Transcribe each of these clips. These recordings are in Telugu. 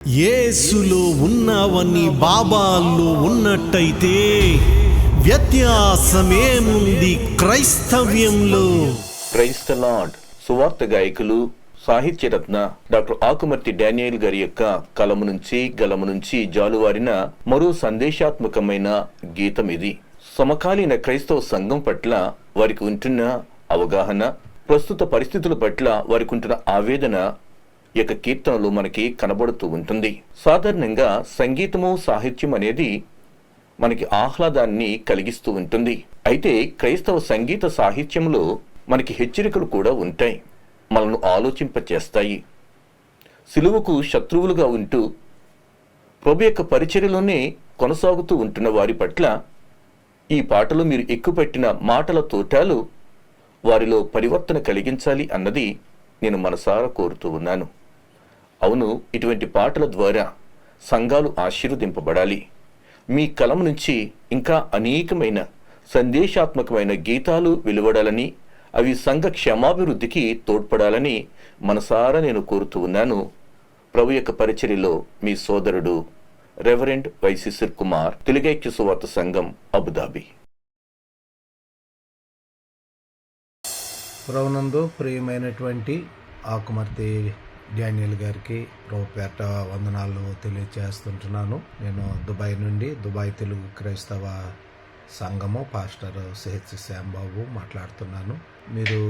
యేసులో ఉన్నవన్నీ బాబాల్లో ఉన్నట్టయితే వ్యత్యాసమేముంది క్రైస్తవ్యంలో? క్రైస్తలాడ్ సువార్త గాయకులు సాహిత్యరత్న డాక్టర్ ఆకుమర్తి డానియల్ గారి యొక్క కలము నుంచి గలము నుంచి జాలువారిన మరో సందేశాత్మకమైన గీతం ఇది. సమకాలీన క్రైస్తవ సంఘం పట్ల వారికి ఉంటున్న అవగాహన ప్రస్తుత పరిస్థితుల పట్ల వారికి ఉంటున్న ఆవేదన ఈ యొక్క కీర్తనలు మనకి కనబడుతూ ఉంటుంది. సాధారణంగా సంగీతము సాహిత్యం అనేది మనకి ఆహ్లాదాన్ని కలిగిస్తూ ఉంటుంది. అయితే క్రైస్తవ సంగీత సాహిత్యంలో మనకి హెచ్చరికలు కూడా ఉంటాయి. మనల్ని ఆలోచింపచేస్తాయి. సిలువకు శత్రువులుగా ఉంటూ ప్రభు యొక్క పరిచర్యలోనే కొనసాగుతూ ఉంటున్న వారి పట్ల ఈ పాటలో మీరు ఎక్కుపెట్టిన మాటల తోటాలు వారిలో పరివర్తన కలిగించాలి అన్నది నేను మనసారా కోరుతూ ఉన్నాను. అవును ఇటువంటి పాటల ద్వారా సంఘాలు ఆశీర్వదింపబడాలి. మీ కలం నుంచి ఇంకా అనేకమైన సందేశాత్మకమైన గీతాలు వెలువడాలని అవి సంఘ క్షమాభివృద్ధికి తోడ్పడాలని మనసారా నేను కోరుతూ ఉన్నాను. ప్రభు యొక్క పరిచర్యలో మీ సోదరుడు రెవరెండ్ వైశిశిర్ కుమార్ తెలుగైక్య సువార్త సంఘం అబుదాబి. ప్రభునందు ప్రియమైనటువంటి ఆకుమర్తి డానియల్ గారికి ప్రభుపేట వందనాలు తెలియజేస్తుంటున్నాను నేను దుబాయ్ నుండి దుబాయ్ తెలుగు క్రైస్తవ సంఘము పాస్టర్ సిహెచ్ శ్యాంబాబు మాట్లాడుతున్నాను. మీరు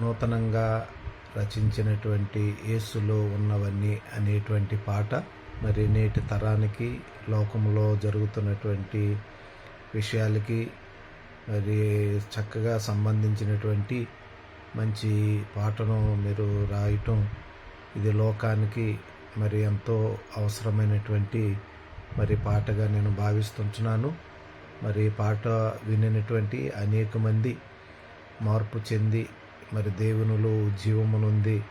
నూతనంగా రచించినటువంటి యేసులో ఉన్నవన్నీ అనేటువంటి పాట మరి నేటి తరానికి లోకంలో జరుగుతున్నటువంటి విషయాలకి మరి చక్కగా సంబంధించినటువంటి మంచి పాటను మీరు రాయటం ఇది లోకానికి మరి ఎంతో అవసరమైనటువంటి మరి పాటగా నేను భావిస్తుంటున్నాను. మరి పాట వినినటువంటి అనేక మంది మార్పు చెంది మరి దేవునిలో జీవమునుంది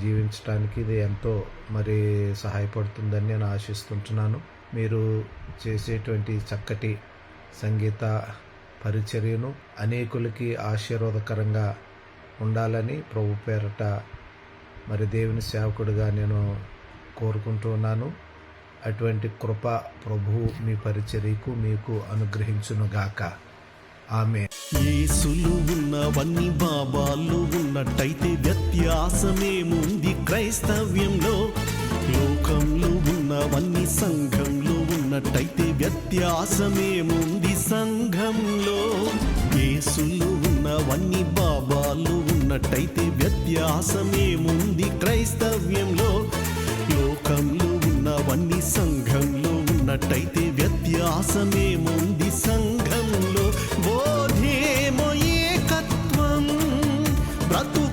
జీవించడానికి ఇది ఎంతో మరి సహాయపడుతుందని నేను ఆశిస్తుంటున్నాను. మీరు చేసేటువంటి చక్కటి సంగీత పరిచర్యను అనేకులకి ఆశీర్వాదకరంగా ఉండాలని ప్రభు పేరట మరి దేవుని సేవకుడిగా నేను కోరుకుంటున్నాను అటువంటి కృప ప్రభు మీ పరిచర్యకు మీకు అనుగ్రహించునుగాక ఆమె యేసులు ఉన్నవన్నీ బాబాలు ఉన్నట్టయితే వ్యత్యాసమేముంది? క్రైస్తవ్యంలో లోకంలో ఉన్నవన్నీ సంఘంలో ఉన్నట్టయితే వ్యత్యాసమేముంది? సంఘంలో యేసులు మనవన్నీ బాబాలు ఉన్నట్టయితే వ్యత్యాసమేముంది? క్రైస్తవ్యంలో లోకంలో ఉన్నవన్నీ సంఘంలో ఉన్నట్టయితే వ్యత్యాసమేముంది? సంఘంలో బోధేమో ఏకత్వం బ్రతుకు